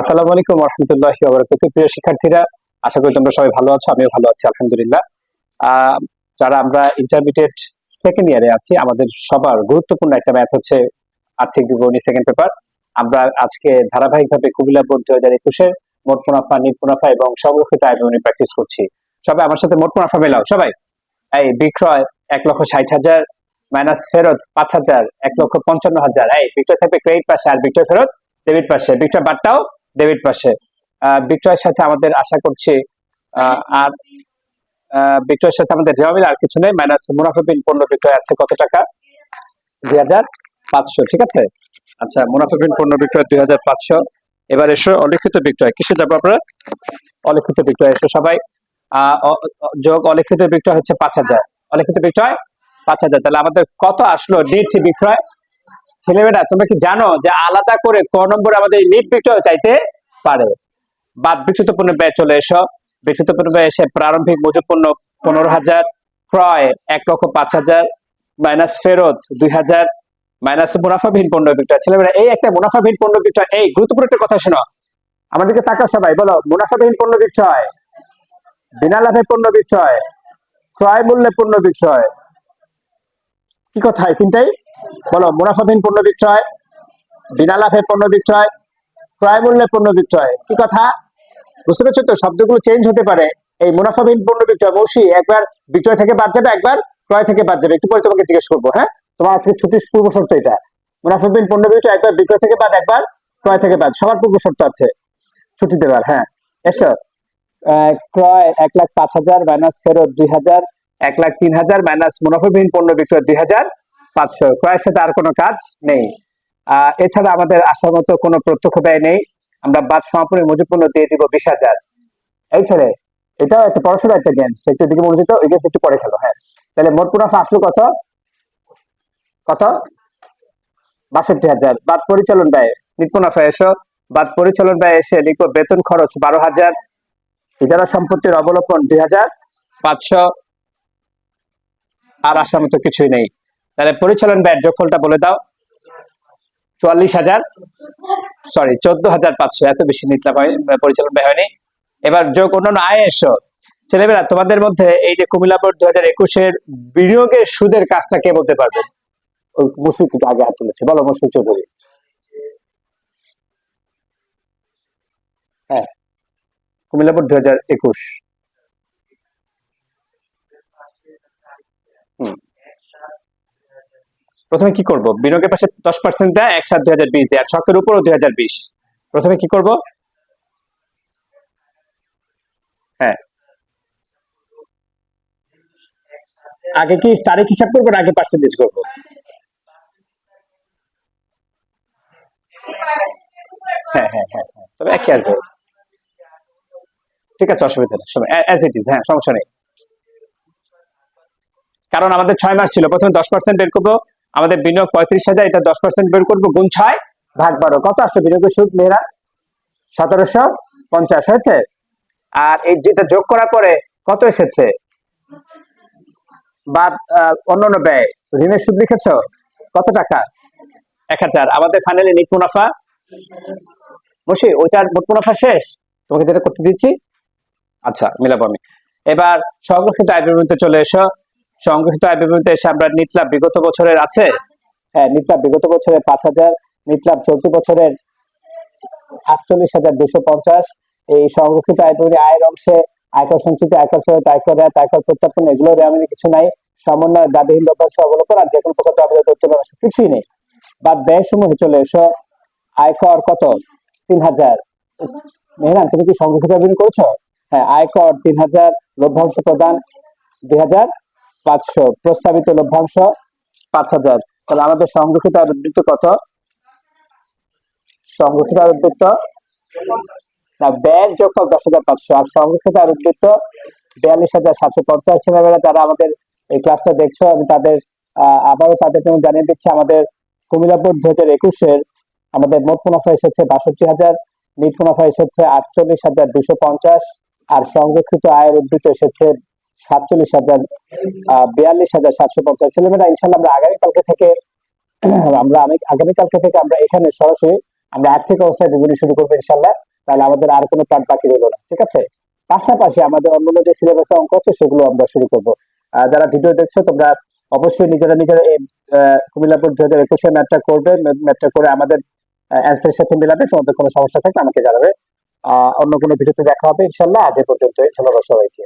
আসসালামু আলাইকুম রহমতুল্লাহ প্রিয় শিক্ষার্থীরা, আশা করি তোমরা সবাই ভালো আছো, আমিও ভালো আছি, আলহামদুলিল্লাহ। যারা আমরা ইন্টারমিডিয়েট সেকেন্ড ইয়ারে আছি, আমাদের সবার গুরুত্বপূর্ণ একটা ম্যাথ হচ্ছে আর্থিক বিবরণী সেকেন্ড পেপার আমরা আজকে ধারাবাহিকভাবে কুমিল্লা বোর্ড দুই হাজার একুশের মোট মুনাফা, নিট মুনাফা এবং সংরক্ষিত আয় বিবরণী প্র্যাকটিস করছি। সবাই আমার সাথে মোট মুনাফা মেলাও, সবাই। এই বিক্রয় এক লক্ষ ষাট হাজার মাইনাস ফেরত পাঁচ হাজার, এক লক্ষ পঞ্চান্ন হাজার। এই বিক্রয় থাকবে ক্রেডিট পাশে আর বিক্রয় ফেরত ডেবিট পাশে বিক্রয় বাদটাও ডেবিট পাশে বিক্রয়ের সাথে আমাদের আশা করছি আর বিক্রয়ের সাথে আমাদের মিল আর কিছু নেই। মাইনাস মুনাফা বিন পণ্য বিক্রয় আছে কত টাকা? দুই হাজার পাঁচশো, ঠিক আছে? আচ্ছা মুনাফা বিন পণ্য বিক্রয় দুই হাজার পাঁচশো। এবার এসো অলিখিত বিক্রয়। কিসে যাব আপনারা? অলিখিত বিক্রয়, এসো সবাই। যোগ অলিখিত বিক্রয় হচ্ছে পাঁচ হাজার। অলিখিত বিক্রয় পাঁচ হাজার। তাহলে আমাদের কত আসলো? নিট বিক্রয়। ছেলেমেয়েরা, তোমরা কি জানো যে আলাদা করে ক নম্বরে আমাদের নিট বিক্রয় চাইতে পারে? বাদ বিকৃত পণ্য ব্যয় চলে এসো। বিকৃত পণ্য ব্যয় এসে প্রারম্ভিক মজুত পণ্য পনেরো হাজার, ক্রয় এক লক্ষ পাঁচ হাজার, মাইনাস ফেরত দুই হাজার, মাইনাস মুনাফাবিহীন পণ্য বিক্রয়। ছেলেমেয়েরা, এই একটা মুনাফাবিহীন পণ্য বিক্রয়, এই গুরুত্বপূর্ণ একটা কথা শোনো। আমাদেরকে তাকা সবাই, বলো মুনাফাবিহীন পণ্য বিক্রয়, বিনা লাভে পণ্য বিক্রয়, ক্রয় মূল্যে পণ্য বিক্রয়। কি কথা তিনটাই? বলো মুনাফাবিহীন পণ্য বিক্রয় বিনা লাভে পণ্য বিক্রয় ক্রয় মূল্যে পণ্য বিক্রয়, কি কথা? বুঝতে পারছ তো? শব্দগুলো চেঞ্জ হতে পারে। এই মুনাফাবিহীন পণ্য বিক্রয়, মৌসি, একবার বিক্রয় থেকে বাদ যাবে, একবার ক্রয় থেকে বাদ যাবে। একটু পরে তোমাকে জিজ্ঞেস করব হ্যাঁ? তোমার আজকে ছুটির পূর্ব শর্ত এটা। মুনাফাবিহীন পণ্য বিক্রয়, একবার বিক্রয় থেকে বাদ, একবার ক্রয় থেকে বাদ। সবার পূর্ব শর্ত আছে ছুটি দেবার হ্যাঁ। এসো। ক্রয় এক লাখ পাঁচ হাজার মাইনাস ফেরত দুই হাজার, এক লাখ তিন হাজার মাইনাস মুনাফাবিহীন পণ্য বিক্রয় দুই হাজার পাঁচশো। ক্রয়ের সাথে আর কোনো কাজ নেই। এছাড়া আমাদের আসার মতো কোনো প্রত্যক্ষ ব্যয় নেই। আমরা বাদ সমাপনী মজুত পণ্য দিয়ে দিব বিশ হাজার। এই ছেলে এটাও একটা পড়াশোনা একটা গেমস একটু দিকে মনোযোগ ওই গেমস একটু পরে খেলো হ্যাঁ। তাহলে মোট মুনাফা আসলো কত? কত? বাষট্টি হাজার। বাদ পরিচালন ব্যয় নিট মুনাফা এসো। বাদ পরিচালন ব্যয় এসে লিখব বেতন খরচ বারো হাজার। ইজারা সম্পত্তির অবলোকন দুই হাজার। পাঁচশো। আর আসার মতো কিছুই নেই। তাহলে পরিচালন ব্যয়ের যোগফলটা বলে দাও। চুয়াল্লিশ হাজার সরি চোদ্দ হাজার পাঁচশো, এত বেশি হয় পরিচালন ব্যয় হয়নি। এবার যোগ অন্যান্য আয় এসো। ছেলেমেয়েরা, তোমাদের মধ্যে এই যে কুমিল্লা বোর্ড দু হাজার একুশের বিনিয়োগের সুদের কাজটা কে বলতে পারবে? মুশফিক আগে হাত তুলেছে। বলো, মুশফিক চৌধুরী। হ্যাঁ। কুমিল্লা বোর্ড দু হাজার একুশ। প্রথমে কি করব? বিনিয়োগের পাশে দশ পার্সেন্ট দেয় এক সাত দুই হাজার বিশ দেয় ছকের উপরও দুই হাজার বিশ। প্রথমে কি করব? হ্যাঁ। আগে কি তারিখ হিসাব করব আগে পার্সেন্টেজ করব? হ্যাঁ হ্যাঁ হ্যাঁ। তবে একই ঠিক আছে, অসুবিধা নেই ইট ইজ হ্যাঁ সমস্যা নেই। কারণ আমাদের ছয় মাস ছিল, প্রথমে দশ পার্সেন্ট বের করব আমাদের বিনিয়োগ পঁয়ত্রিশ হাজার এটা দশ পার্সেন্ট বের করব গুণ ছয় ভাগ বারো। কত আসছে বিনিয়োগের সুদ মেয়েরা? সতেরোশো পঞ্চাশ হয়েছে? আর এই যেটা যোগ করার পরে কত এসেছে? বা আহ, অন্যান্য ব্যয়। ঋণের সুদ লিখেছ? কত টাকা? এক হাজার। আমাদের ফাইনালি নিট মুনাফা? বসে ওইটার মোট মুনাফা শেষ? তোমাকে যেটা করতে দিচ্ছি? আচ্ছা মিলাবো আমি। এবার সংরক্ষিত আয় চলে এসো। সংরক্ষিত আয় বিবরণীতে এসে আমরা নিটলাভ বিগত বছরের আছে। হ্যাঁ নিটলাভ বিগত বছরের পাঁচ হাজার নিটলাভ চলতি বছরের আটচল্লিশ হাজার দুশো পঞ্চাশ। এই সংরক্ষিত আয় আয়ের অংশে আয়কর সঞ্চিত, আয়কর ফেরত, আয়কর রেয়াত, আয়কর প্রত্যাপন এগুলো রেয়ামিনে কিছু নাই। সমন্বয়, দাবিহীন লভ্যাংশ অবলোকন আর যে কোনো প্রকার দাবি তথ্য কিছুই নেই। বা ব্যয় সমূহে চলে এসো। আয়কর কত? তিন হাজার। মেহরান, তুমি কি সংরক্ষিত আবেদন করেছ? হ্যাঁ আয়কর তিন হাজার, লভ্যাংশ প্রদান দুই হাজার। পাঁচশো প্রস্তাবিত লভ্যাংশ পাঁচ হাজার। তাহলে আমাদের সংরক্ষিত আর উদ্বৃত্ত কত? সংরক্ষিত আর উদ্বৃত্ত না, ব্যাংক যোগফল দশ হাজার পাঁচশো। আর সংরক্ষিত আর উদ্বৃত্ত বিয়াল্লিশ হাজার সাতশো পঞ্চাশ। ছেলেমেয়েরা, যারা আমাদের এই ক্লাসটা দেখছ, আমি তাদের আবারও তাদের জন্য জানিয়ে দিচ্ছি, আমাদের কুমিল্লা বোর্ড দু হাজার একুশের আমাদের মোট মুনাফা এসেছে বাষট্টি হাজার, নিট মুনাফা এসেছে আটচল্লিশ হাজার দুশো পঞ্চাশ, আর সংরক্ষিত আয়ের উদ্বৃত্ত এসেছে সাতচল্লিশ হাজার বিয়াল্লিশ হাজার সাতশো পঞ্চাশ। ছেলেমেয়েরা ইনশাল্লাহ আমরা আগামীকালকে থেকে আমরা আমি আগামীকালকে থেকে আমরা এখানে সরাসরি আমরা আর্থিক অবস্থায় বিবরণী শুরু করব ইনশাল্লাহ। তাহলে আমাদের আর কোনো পার্ট বাকি রইল না ঠিক আছে? পাশাপাশি আমাদের অন্যান্য যে সিলেবাসে অঙ্ক আছে সেগুলো আমরা শুরু করব। যারা ভিডিও দেখছ তোমরা অবশ্যই নিজেরা নিজেরা এই আহ, কুমিল্লা দুই হাজার একুশে ম্যাথটা করবে ম্যাথটা করে আমাদের অ্যান্সারের সাথে মিলাবে। তোমাদের কোনো সমস্যা থাকলে আমাকে জানাবে। অন্য কোনো ভিডিওতে দেখা হবে ইনশাল্লাহ। আজ এ পর্যন্ত ধন্যবাদ সবাইকে।